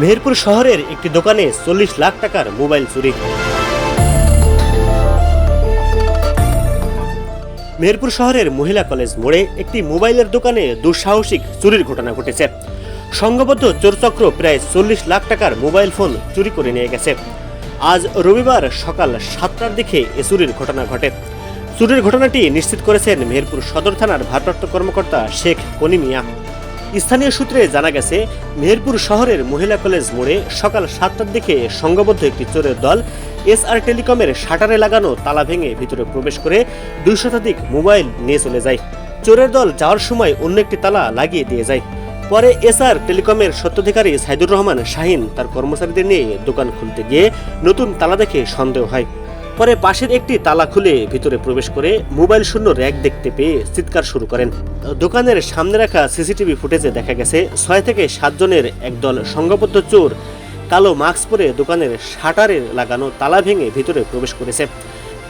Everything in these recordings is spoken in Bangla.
মেহেরপুর শহরের একটি দোকানে চল্লিশ লাখ টাকার মোবাইল চুরি। মেহেরপুর শহরের মহিলা কলেজ মোড়ে একটি মোবাইলের দোকানে দুঃসাহসিক চুরির ঘটনা ঘটেছে। সংঘবদ্ধ চোরচক্র প্রায় চল্লিশ লাখ টাকার মোবাইল ফোন চুরি করে নিয়ে গেছে। আজ রবিবার সকাল সাতটার দিকে এ চুরির ঘটনা ঘটে। চুরির ঘটনাটি নিশ্চিত করেছেন মেহেরপুর সদর থানার ভারপ্রাপ্ত কর্মকর্তা শেখ কনিমিয়া। স্থানীয় সূত্রে জানা গেছে, মেহেরপুর শহরের মহিলা কলেজ মোড়ে সকাল সাতটার দিকে সংঘবদ্ধ একটি চোরের দল এসআর টেলিকমের শাটারে লাগানো তালা ভেঙে ভিতরে প্রবেশ করে দুই শতাধিক মোবাইল নিয়ে চলে যায়। চোরের দল যাওয়ার সময় অন্য একটি তালা লাগিয়ে দিয়ে যায়। পরে এসআর টেলিকমের সত্ত্বাধিকারী সাইদুর রহমান শাহিন তার কর্মচারীদের নিয়ে দোকান খুলতে গিয়ে নতুন তালা দেখে সন্দেহ হয়। পরে পাশের একটি তালা খুলে ভিতরে প্রবেশ করে মোবাইল শূন্য র্যাক দেখতে পেয়ে চিৎকার শুরু করেন। দোকানের সামনে রাখা সিসিটিভি ফুটেজে দেখা গেছে ছয় থেকে সাতজনের একদল সংঘবদ্ধ চোর কালো মাস্ক পরে দোকানের শাটারে লাগানো তালা ভেঙে ভিতরে প্রবেশ করেছে।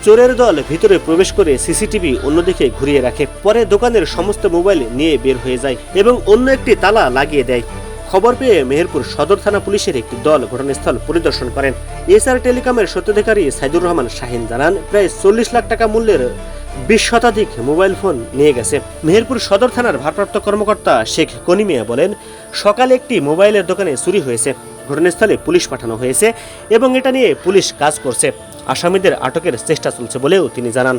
চোরের দল ভিতরে প্রবেশ করে সিসিটিভি অন্যদিকে ঘুরিয়ে রাখে। পরে দোকানের সমস্ত মোবাইল নিয়ে বের হয়ে যায় এবং অন্য একটি তালা লাগিয়ে দেয়। খবর পেয়ে মেহেরপুর সদর থানা পুলিশের একটি দল ঘটনাস্থল পরিদর্শন করেন। এসআর টেলিকমের সত্ত্বাধিকারী সাইদুর রহমান শাহিন জানান, প্রায় চল্লিশ লাখ টাকা মূল্যের বিশ শতাধিক মোবাইল ফোন নিয়ে গেছে। মেহেরপুর সদর থানার ভারপ্রাপ্ত কর্মকর্তা শেখ কনিমিয়া বলেন, সকালে একটি মোবাইলের দোকানে চুরি হয়েছে। ঘটনাস্থলে পুলিশ পাঠানো হয়েছে এবং এটা নিয়ে পুলিশ কাজ করছে। আসামিদের আটকের চেষ্টা চলছে বলেও তিনি জানান।